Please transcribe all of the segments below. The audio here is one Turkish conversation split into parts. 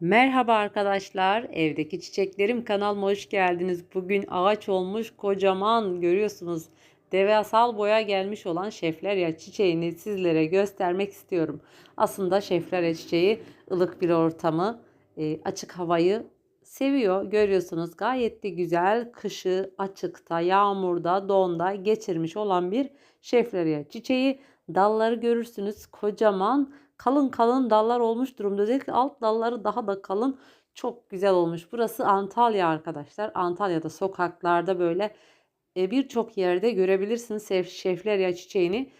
Merhaba arkadaşlar, evdeki çiçeklerim kanalıma hoş geldiniz. Bugün ağaç olmuş kocaman görüyorsunuz. Devasal boya gelmiş olan şeflerya çiçeğini sizlere göstermek istiyorum. Aslında şeflerya çiçeği ılık bir ortamı, e, açık havayı seviyor. Görüyorsunuz gayet de güzel kışı açıkta, yağmurda, donda geçirmiş olan bir şeflerya çiçeği. Dalları görürsünüz kocaman kalın kalın dallar olmuş durumda. Özellikle alt dalları daha da kalın. Çok güzel olmuş. Burası Antalya arkadaşlar. Antalya'da sokaklarda böyle e, birçok yerde görebilirsiniz şef, şeflerya çiçeğini.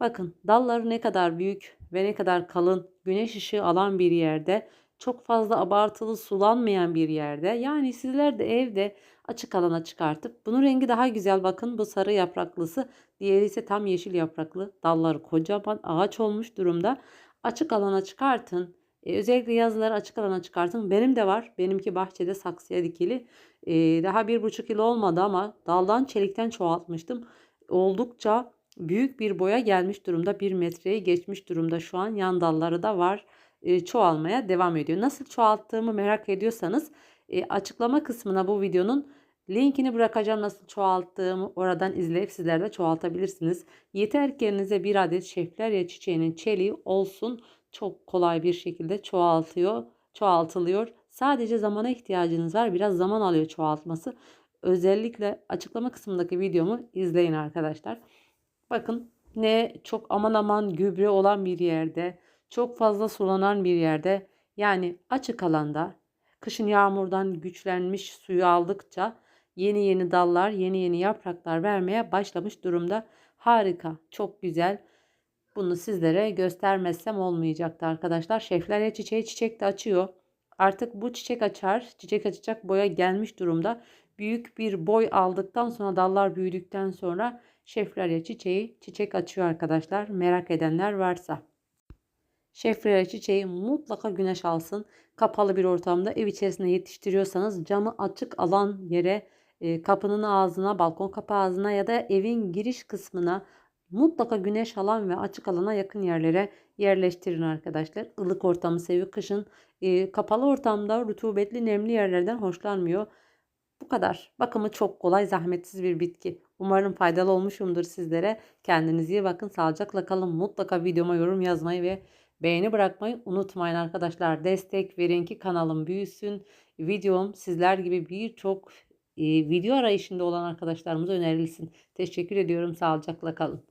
Bakın dalları ne kadar büyük ve ne kadar kalın. Güneş ışığı alan bir yerde. Çok fazla abartılı sulanmayan bir yerde. Yani sizler de evde açık alana çıkartıp bunun rengi daha güzel bakın bu sarı yapraklısı diğeri ise tam yeşil yapraklı dalları kocaman ağaç olmuş durumda açık alana çıkartın. E, özellikle yazları açık alana çıkartın. Benim de var. Benimki bahçede saksıya dikili. E, daha bir buçuk yıl olmadı ama daldan çelikten çoğaltmıştım. Oldukça büyük bir boya gelmiş durumda. Bir metreyi geçmiş durumda şu an. Yan dalları da var. E, çoğalmaya devam ediyor. Nasıl çoğalttığımı merak ediyorsanız e, açıklama kısmına bu videonun Linkini bırakacağım nasıl çoğalttığımı oradan izleyip sizler de çoğaltabilirsiniz. Yeter ki elinize bir adet şeflerya çiçeğinin çeliği olsun. Çok kolay bir şekilde çoğaltıyor, çoğaltılıyor. Sadece zamana ihtiyacınız var. Biraz zaman alıyor çoğaltması. Özellikle açıklama kısmındaki videomu izleyin arkadaşlar. Bakın ne çok aman aman gübre olan bir yerde, çok fazla sulanan bir yerde yani açık alanda kışın yağmurdan güçlenmiş suyu aldıkça yeni yeni dallar, yeni yeni yapraklar vermeye başlamış durumda. Harika, çok güzel. Bunu sizlere göstermezsem olmayacaktı arkadaşlar. Şeflerya çiçeği çiçek de açıyor. Artık bu çiçek açar. Çiçek açacak boya gelmiş durumda. Büyük bir boy aldıktan sonra dallar büyüdükten sonra şeflerya çiçeği çiçek açıyor arkadaşlar. Merak edenler varsa. Şefriyeli çiçeği mutlaka güneş alsın. Kapalı bir ortamda ev içerisinde yetiştiriyorsanız camı açık alan yere kapının ağzına, balkon kapı ağzına ya da evin giriş kısmına mutlaka güneş alan ve açık alana yakın yerlere yerleştirin arkadaşlar. Ilık ortamı seviyor. Kışın e, kapalı ortamda rutubetli nemli yerlerden hoşlanmıyor. Bu kadar. Bakımı çok kolay, zahmetsiz bir bitki. Umarım faydalı olmuşumdur sizlere. Kendinize iyi bakın. Sağlıcakla kalın. Mutlaka videoma yorum yazmayı ve beğeni bırakmayı unutmayın arkadaşlar. Destek verin ki kanalım büyüsün. Videom sizler gibi birçok video arayışında olan arkadaşlarımıza önerilsin. Teşekkür ediyorum. Sağlıcakla kalın.